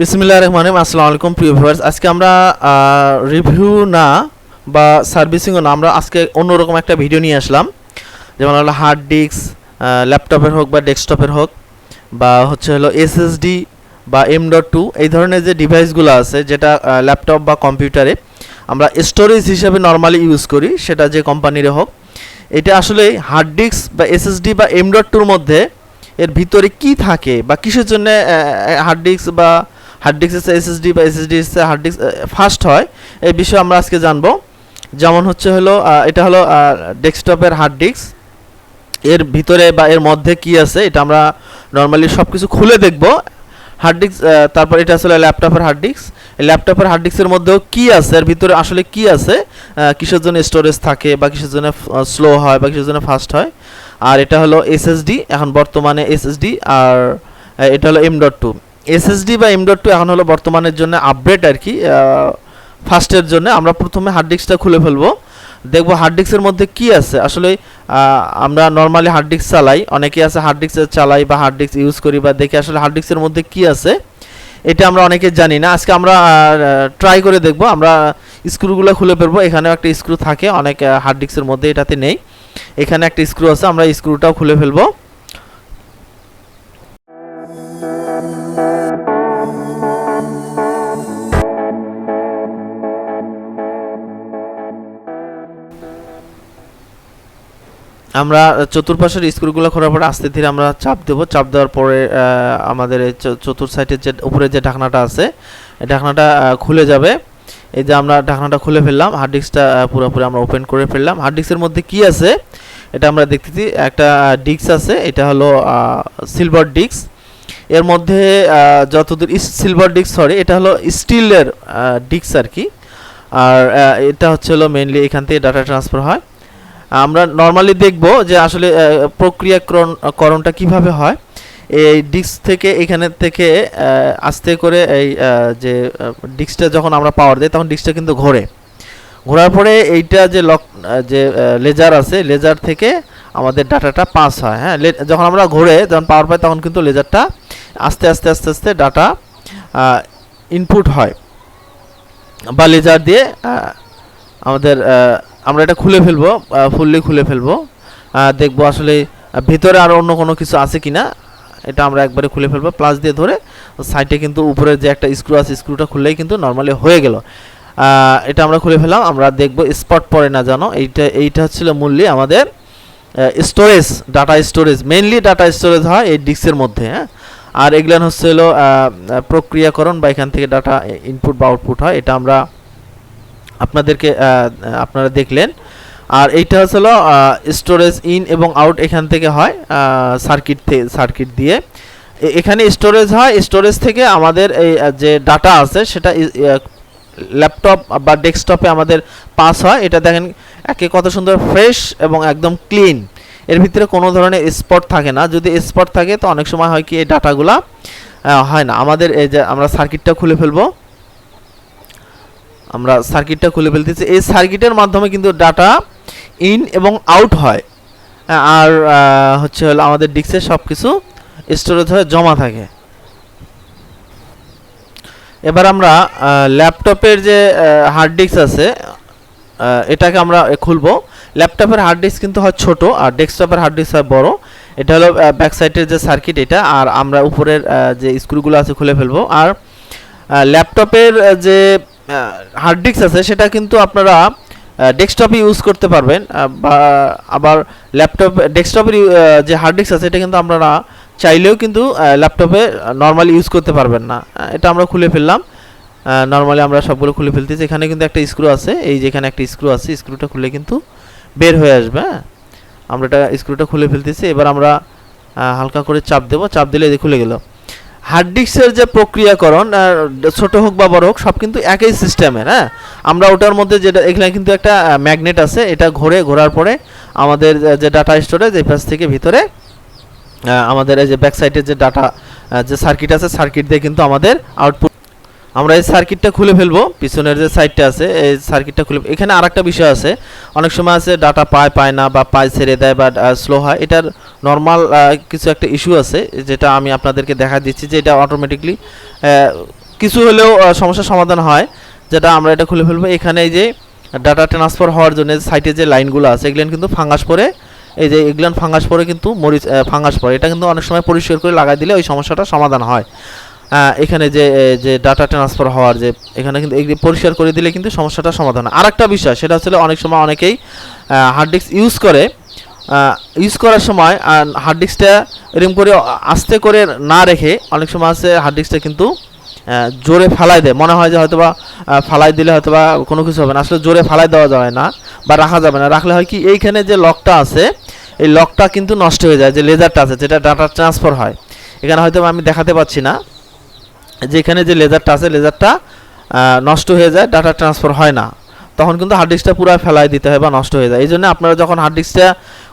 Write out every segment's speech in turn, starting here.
বিসমিল্লাহ রহমান রহিম। আসসালামু আলাইকুম, প্রিয় ভিউয়ার্স আজকে আমরা রিভিউ না বা সার্ভিসিংও না, আমরা আজকে অন্যরকম একটা ভিডিও নিয়ে আসলাম। যেমন হলো হার্ড ডিস্ক ল্যাপটপের হোক বা ডেস্কটপের হোক, বা হচ্ছে হলো এসএসডি বা এম ডট টু এই ধরনের যে ডিভাইসগুলো আছে, যেটা ল্যাপটপ বা কম্পিউটারে আমরা স্টোরেজ হিসেবে নর্মালি ইউজ করি, সেটা যে কোম্পানির হোক। এটা আসলে হার্ড ডিস্ক বা এসএসডি বা এম ডট টুর মধ্যে এর ভিতরে কি থাকে বা কিসের জন্য হার্ড ডিস্ক বা হার্ড ডিস্ক এসএসডি বা এসএসডি হার্ড ডিস্ক ফাস্ট হয়। এই বিষয়ে আমরা আজকে জানব। যেমন হচ্ছে হলো এটা হলো ডেস্কটপের হার্ড ডিস্ক এর ভিতরে বা এর মধ্যে কি আছে, এটা আমরা নর্মালি সব কিছু খুলে দেখব। হার্ড ডিস্ক তারপর এটা আসলে ল্যাপটপের হার্ড ডিস্ক ল্যাপটপের হার্ড ডিস্কের মধ্যেও কি আছে, এর ভিতরে আসলে কি আছে কিসের জন্য স্টোরেজ থাকে বা কিসের জন্য স্লো হয় বা কিসের জন্য ফাস্ট হয়। আর এটা হলো এসএসডি এখন বর্তমানে এসএসডি আর এটা হলো এম ডট টু এসএসডি বা এম ডট টু এখন হলো বর্তমানের জন্য আপডেট আর কি ফার্স্টের জন্য। আমরা প্রথমে হার্ড ডিস্কটা খুলে ফেলব। দেখব হার্ড ডিস্কের মধ্যে কি আছে। আসলে আমরা নর্মালি হার্ড ডিস্ক চালাই। অনেকে আছে হার্ড ডিস্ক চালাই বা হার্ড ডিস্ক ইউজ করি বা দেখি আসলে হার্ড ডিস্কের মধ্যে কি আছে। এটা আমরা অনেকে জানি না। আজকে আমরা ট্রাই করে দেখব। আমরা স্ক্রুগুলো খুলে ফেলব। এখানেও একটা স্ক্রু থাকে। অনেক হার্ড ডিস্কের মধ্যে এটাতে নেই। এখানে একটা স্ক্রু আছে। আমরা স্ক্রুটাও খুলে ফেলব। আমরা চতুর্পাশের স্ক্রুগুলো খোলার পরে আস্তে ধীরে আমরা চাপ দেবো। চাপ দেওয়ার পরে আমাদের চতুর সাইডের যে, উপরে যে ঢাকনাটা আছে ঢাকনাটা খুলে যাবে। এই যে আমরা ঢাকনাটা খুলে ফেললাম হার্ড ডিস্কটা পুরোপুরি আমরা ওপেন করে ফেললাম। হার্ড ডিস্কের মধ্যে কি আছে? এটা আমরা দেখতেছি, একটা ডিস্ক আছে, এটা হলো সিলভার ডিস্ক এর মধ্যে যতদূর সিলভার ডিস্ক সরি এটা হলো স্টিলের ডিস্ক আর কি। আর এটা হচ্ছে হলো মেনলি এখান থেকে ডাটা ট্রান্সফার হয়। আমরা নর্মালি দেখব যে আসলে আহ, প্রক্রিয়াকরণ করণটা কীভাবে হয়। এই ডিস্ক থেকে এখানে থেকে আস্তে করে এই যে ডিস্কটা যখন আমরা পাওয়ার দিই তখন ডিস্কটা কিন্তু ঘোরে। ঘোরার পরে এইটা যে লক যে লেজার আছে লেজার থেকে আমাদের ডাটাটা পাস হয় হ্যাঁ? যখন আমরা ঘোরে যখন পাওয়ার পাই তখন কিন্তু লেজারটা আস্তে আস্তে আস্তে আস্তে ডাটা ইনপুট হয়। বা লেজার দিয়ে আমাদের আমরা এটা খুলে ফেলব ফুললি খুলে ফেলব। দেখব আসলে ভিতরে আর অন্য কোনো কিছু আছে কিনা। এটা আমরা একবারে খুলে ফেলব। প্লাস দিয়ে ধরে সাইডে কিন্তু উপরে যে একটা স্ক্রু আছে স্ক্রুটা খুললেই কিন্তু নর্মালি হয়ে গেল। এটা আমরা খুলে ফেললাম। আমরা দেখব স্পট পড়ে না জানো। এইটা এইটা হচ্ছিল মূল্যে আমাদের storage data storage mainly data storage হয় এই ডিস্কের মধ্যে হ্যাঁ? আর এগুলান হচ্ছে প্রক্রিয়াকরণ বা এখান থেকে ডাটা ইনপুট বা আউটপুট হয়। এটা আমরা আপনাদেরকে আপনারা দেখলেন। আর এইটা হলো স্টোরেজ ইন এবং আউট এখান থেকে হয় সার্কিট সার্কিট দিয়ে। এখানে স্টোরেজ হয় স্টোরেজ থেকে আমাদের এই যে ডাটা আছে, সেটা ল্যাপটপ বা ডেস্কটপে আমাদের পাস হয়। এটা দেখেন, একে কত সুন্দর ফ্রেশ এবং একদম ক্লিন এর ভিতরে কোনো ধরনের স্পট থাকে না। যদি স্পট থাকে, তো অনেক সময় হয় কি, এই ডাটাগুলা হয় না। আমাদের এই যে আমরা সার্কিটটা খুলে ফেলব। আমরা সার্কিটটা খুলে ফেলতেছি এই সার্কিটের মাধ্যমে কিন্তু ডাটা ইন এবং আউট হয়। আর হচ্ছে হলো আমাদের ডিস্কে সব কিছু স্টোরেজ হয়ে জমা থাকে। এবার আমরা ল্যাপটপের যে হার্ড ডিস্ক আছে এটাকে আমরা খুলবো। ল্যাপটপের হার্ড ডিস্ক কিন্তু হয় ছোট, আর ডেস্কটপের হার্ড ডিস্ক হয় বড়। এটা হলো ব্যাক সাইডের যে সার্কিট এটা, আর আমরা উপরের যে স্ক্রুগুলো আছে খুলে ফেলব। আর ল্যাপটপের যে হার্ড ডিস্ক আছে, সেটা কিন্তু আপনারা ডেস্কটপে ইউজ করতে পারবেন বা আবার ল্যাপটপ ডেস্কটপের যে হার্ড ডিস্ক আছে, এটা কিন্তু আপনারা চাইলেও কিন্তু ল্যাপটপে নর্মালি ইউজ করতে পারবেন না। এটা আমরা খুলে ফেললাম। নর্মালি আমরা সবগুলো খুলে ফেলতেছি। এখানে কিন্তু একটা স্ক্রু আছে। এই যেখানে একটা স্ক্রু আছে স্ক্রুটা খুলে কিন্তু বের হয়ে আসবে হ্যাঁ? আমরা এটা স্ক্রুটা খুলে ফেলতেছি। এবার আমরা হালকা করে চাপ দেবো। চাপ দিলে খুলে গেল। হার্ড ডিস্কের যে প্রক্রিয়াকরণ ছোট হোক বা বড় হোক, সব কিন্তু একই সিস্টেমের হ্যাঁ? আমরা ওটার মধ্যে যেটা, এখানে কিন্তু একটা ম্যাগনেট আছে, এটা ঘোরে, ঘোরার পরে আমাদের যে ডাটা স্টোরেজ, এই পাশ থেকে ভিতরে আমাদের এই যে ব্যাকসাইডের যে ডাটা যে সার্কিট আছে সার্কিট দিয়ে কিন্তু আমাদের আউটপুট আমরা এই সার্কিটটা খুলে ফেলব। পিছনের যে সাইডটা আছে, এই সার্কিটটা খুলে এখানে আরেকটা বিষয় আছে। অনেক সময় আছে ডাটা পায় পায় না বা পায়, ছেড়ে দেয় বা স্লো হয়। এটার নর্মাল কিছু একটা ইস্যু আছে, যেটা আমি আপনাদেরকে দেখা দিচ্ছি যে এটা অটোমেটিকলি কিছু হলেও সমস্যার সমাধান হয়। যেটা আমরা এটা খুলে ফেলব। এখানে এই যে ডাটা ট্রান্সফার হওয়ার জন্য সাইটে যে লাইনগুলো আছে, এগুলো কিন্তু ফাঙ্গাস পরে, এই যে এগুলান ফাঙ্গাস পরে কিন্তু মরিচ ফাঙ্গাস পরে। এটা কিন্তু অনেক সময় পরিষ্কার করে লাগাই দিলে ওই সমস্যাটা সমাধান হয়। এখানে যে যে ডাটা ট্রান্সফার হওয়ার যে, এখানে কিন্তু পরিষ্কার করে দিলে কিন্তু সমস্যাটা সমাধান হয়। আরেকটা বিষয়, সেটা হচ্ছে অনেক সময় অনেকেই হার্ড ডিস্ক ইউজ করে ইউজ করার সময় হার্ড ডিস্কটা এরকম করে আস্তে করে না রেখে অনেক সময় আছে হার্ড ডিস্কটা কিন্তু জোরে ফালাই দেয়। মনে হয় যে হয়তো বা ফালাই দিলে হয়তো বা কোনো কিছু হবে না। আসলে জোরে ফালাই দেওয়া যাবে না বা রাখা যাবে না। রাখলে হয় কি, এইখানে যে লকটা আছে, এই লকটা কিন্তু নষ্ট হয়ে যায়, যে লেজারটা আছে, যেটা ডাটা ট্রান্সফার হয়। এখানে হয়তো আমি দেখাতে পাচ্ছি না। যে এখানে যে লেজারটা আছে, লেজারটা নষ্ট হয়ে যায়, ডাটা ট্রান্সফার হয় না। তখন কিন্তু হার্ড ডিস্কটা পুরো ফেলাই দিতে হয় বা নষ্ট হয়ে যায়। এই জন্য আপনারা যখন হার্ড ডিস্কটা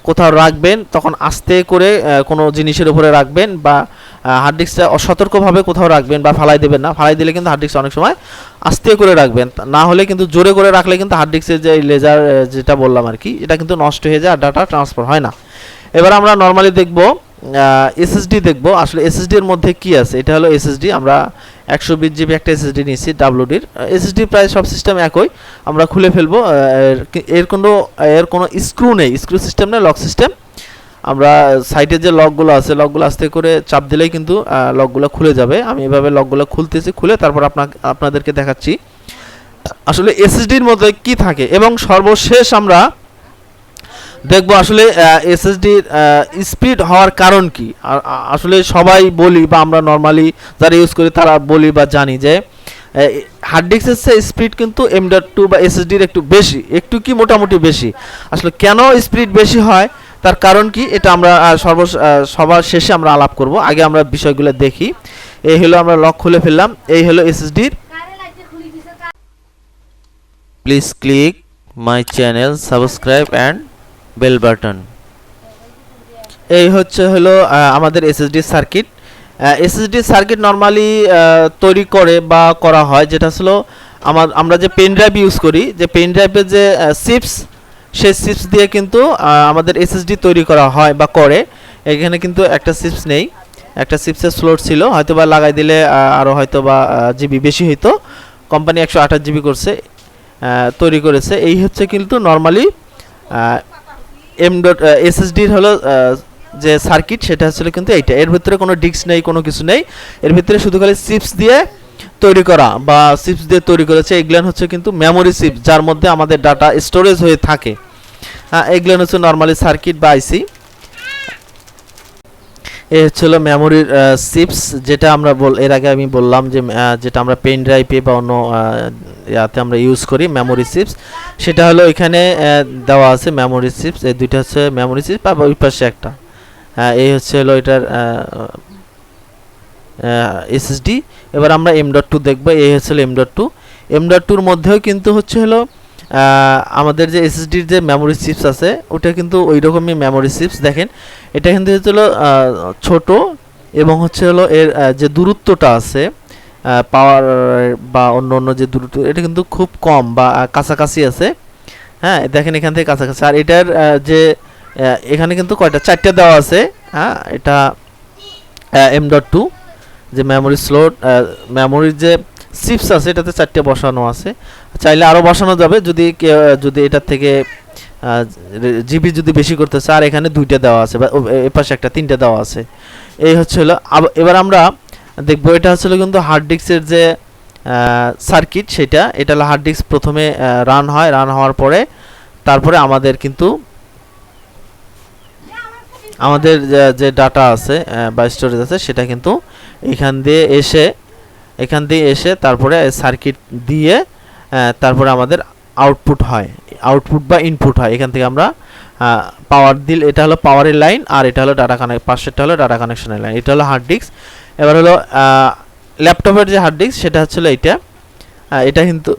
কোথাও রাখবেন, তখন আস্তে করে কোনো জিনিসের উপরে রাখবেন বা হার্ড ডিস্কটা অসতর্কভাবে কোথাও রাখবেন বা ফালাই দেবেন না। ফালাই দিলে কিন্তু হার্ড ডিস্ক অনেক সময় আস্তে করে রাখবেন। না হলে কিন্তু জোরে করে রাখলে কিন্তু হার্ড ডিস্কের যে লেজার যেটা বললাম আর কি, এটা কিন্তু নষ্ট হয়ে যায় আর ডাটা ট্রান্সফার হয় না। এবার আমরা নর্মালি দেখব এসএসডি দেখব। আসলে এসএসডি এর মধ্যে কি আছে? এটা হলো এসএসডি আমরা একশো বিশ জিবি একটা এসএসডি নিয়েছি ডাব্লুডির এসএসডি প্রায় সব সিস্টেম একই। আমরা খুলে ফেলব। এর কোনো এর কোনো স্ক্রু নেই। স্ক্রু সিস্টেম নেই লক সিস্টেম আমরা সাইডে যে লকগুলো আছে লকগুলো আস্তে করে চাপ দিলেই কিন্তু লকগুলো খুলে যাবে। আমি এভাবে লকগুলো খুলতেছি, খুলে তারপর আপনাকে, আপনাদেরকে দেখাচ্ছি। আসলে এসএসডির মধ্যে কি থাকে? এবং সর্বশেষ আমরা দেখব আসলে এসএসডির স্পিড হওয়ার কারণ কি? আসলে সবাই বলি বা আমরা নর্মালি যারা ইউজ করি তারা বলি বা জানি যে হার্ড ডিস্কের চেয়ে স্পিড কিন্তু এম ডট টু বা এসএসডির একটু বেশি, একটু কি মোটামুটি বেশি। আসলে কেন স্পিড বেশি হয়? তার কারণ কি? এটা আমরা সর্ব সবার শেষে আমরা আলাপ করব। আগে আমরা বিষয়গুলো দেখি। এই হলো আমরা লক খুলে ফেললাম। এই হলো এসএসডির please click my channel subscribe and bell button. এই হচ্ছে হলো আমাদের SSD circuit SSD circuit normally তৈরি করে বা করা হয় যেটা হলো আমার আমরা যে পেন ড্রাইভ ইউজ করি যে পেন ড্রাইভের যে চিপস সেই চিপস দিয়ে কিন্তু আমাদের এসএসডি তৈরি করা হয় বা করে। এখানে কিন্তু একটা চিপস নেই। একটা চিপসের স্লোট ছিল হয়তো বা লাগাই দিলে আহ, আরও হয়তো বা জিবি বেশি হইতো। কোম্পানি একশো আঠাশ জিবি করছে তৈরি করেছে। এই হচ্ছে কিন্তু নর্মালি এম ডট এসএসডির হলো যে সার্কিট সেটা হচ্ছে কিন্তু এইটা। এর ভিতরে কোনো ডিস্ক নেই, কোনো কিছু নেই। এর ভিতরে শুধু খালি চিপস দিয়ে তৈরি করা বা চিপস দিয়ে তৈরি করেছে এগুলো হচ্ছে কিন্তু মেমোরি চিপ যার মধ্যে আমাদের ডাটা স্টোরেজ হয়ে থাকে। হ্যাঁ এগুলান হচ্ছে নর্মালি সার্কিট বা আইসি এ হচ্ছিল মেমোরির চিপস যেটা আমরা বল, এর আগে আমি বললাম যে যেটা আমরা পেন ড্রাইভে বা অন্য ইয়াতে আমরা ইউজ করি মেমোরি চিপস সেটা হলো এখানে দেওয়া আছে মেমোরি চিপস এই দুইটা হচ্ছে মেমোরি চিপস বা ওই পাশে একটা। এই হচ্ছে হলো এটার এসএসডি এবার আমরা এম ডট টু দেখব, এই হচ্ছে M dot two M dot টুর মধ্যেও কিন্তু হচ্ছে হলো আমাদের যে এসএসডির যে মেমোরি চিপস আছে, ওটা কিন্তু ওই রকমই মেমোরি চিপস দেখেন, এটা কিন্তু হলো ছোট এবং হচ্ছে হলো এর যে দূরত্বটা আছে পাওয়ার বা অন্য অন্য যে দূরত্ব, এটা কিন্তু খুব কম বা কাছাকাছি আছে। হ্যাঁ দেখেন এখান থেকে কাছাকাছি। আর এটার যে এখানে কিন্তু কয়টা? চারটে দেওয়া আছে। হ্যাঁ এটা এম ডট টু যে মেমোরি স্লোট মেমোরির যে চিপস আছে, এটাতে চারটে বসানো আছে। চাইলে আরও বসানো যাবে, যদি যদি এটার থেকে জিবি যদি বেশি করতে চায়, আর এখানে দুইটা দেওয়া আছে, বা, ও- এ পাশে একটা, তিনটে দেওয়া আছে। এই হচ্ছে হলো এবার আমরা দেখব, এটা হচ্ছে হলো কিন্তু হার্ড ডিস্কের যে সার্কিট সেটা, এটা হলো হার্ড ডিস্ক প্রথমে রান হয় রান হওয়ার পরে, তারপরে আমাদের কিন্তু আমাদের যে- ডাটা আছে বা স্টোরেজ আছে, সেটা কিন্তু এখান দিয়ে এসে এখান দিয়ে এসে তারপরে সার্কিট দিয়ে তারপরে আমাদের আউটপুট হয়। আউটপুট বা ইনপুট হয়। এখান থেকে আমরা পাওয়ার দিল এটা হলো পাওয়ারের লাইন আর এটা হলো ডাটা কানেক্ট পাশেরটা হলো ডাটা কানেকশনের লাইন এটা হলো হার্ড ডিস্ক এবার হলো ল্যাপটপের যে হার্ড ডিস্ক সেটা হচ্ছিল এইটা। এটা কিন্তু,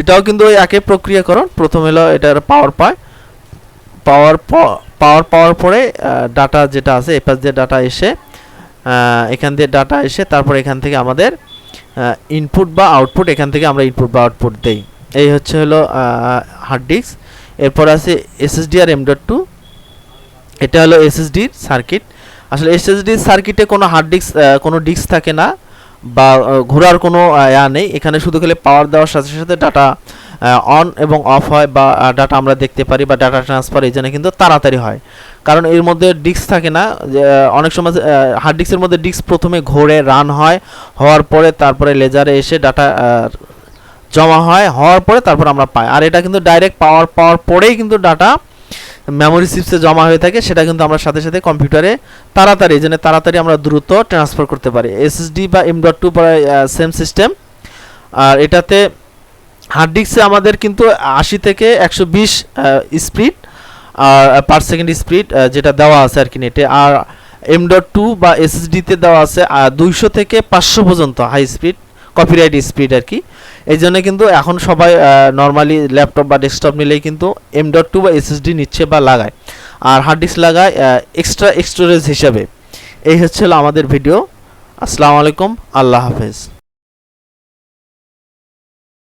এটাও কিন্তু ওই একই প্রক্রিয়াকরণ। প্রথম হলো এটার পাওয়ার পায়। পাওয়ার পাওয়ার পাওয়ার পরে ডাটা যেটা আছে, এপাশ দিয়ে ডাটা এসে এখান দিয়ে ডাটা এসে, তারপর এখান থেকে আমাদের ইনপুট বা আউটপুট এখান থেকে আমরা ইনপুট বা আউটপুট দেই। এই হচ্ছে হলো হার্ড ডিস্ক এরপর আছে এসএসডি আর এম ডট টু এটা হলো এসএসডির সার্কিট আসলে এসএসডির সার্কিটে কোনো হার্ড ডিস্ক কোনো ডিস্ক থাকে না, বা ঘোরার কোনো ইয়া নেই। এখানে শুধু খালি পাওয়ার দেওয়ার সাথে সাথে ডাটা অন এবং অফ হয়, বা ডাটা আমরা দেখতে পারি, বা ডাটা ট্রান্সফার এই জন্য কিন্তু তাড়াতাড়ি হয়। কারণ এর মধ্যে ডিস্ক থাকে না অনেক সময় হার্ড ডিস্কের মধ্যে ডিস্ক প্রথমে ঘোরে রান হয়, হওয়ার পরে তারপরে লেজারে এসে ডাটা জমা হয়, হওয়ার পরে তারপর আমরা পাই। আর এটা কিন্তু ডাইরেক্ট পাওয়ার পাওয়ার পরেই কিন্তু ডাটা মেমোরি চিপসে জমা হয়ে থাকে, সেটা কিন্তু আমরা সাথে সাথে কম্পিউটারে তাড়াতাড়ি যেন তাড়াতাড়ি আমরা দ্রুত ট্রান্সফার করতে পারি। এসএসডি বা M dot two same system আর এটাতে হার্ড ডিস্কে আমাদের কিন্তু আশি থেকে একশো বিশ স্পিড আর পার সেকেন্ড স্পিড যেটা দেওয়া আছে আর কি নেটে আর এম ডট টু বা এসএসডিতে দেওয়া আছে দুইশো থেকে পাঁচশো পর্যন্ত হাই স্পিড কপিরাইট স্পিড আর কি। এই জন্য কিন্তু এখন সবাই নর্মালি ল্যাপটপ বা ডেস্কটপ নিলেই কিন্তু এম ডট টু বা এসএসডি নিচ্ছে বা লাগায়। আর হার্ড ডিস্ক লাগায় এক্সট্রা স্টোরেজ হিসাবে। এই হচ্ছে আমাদের ভিডিও আসসালামু আলাইকুম, আল্লাহ হাফেজ।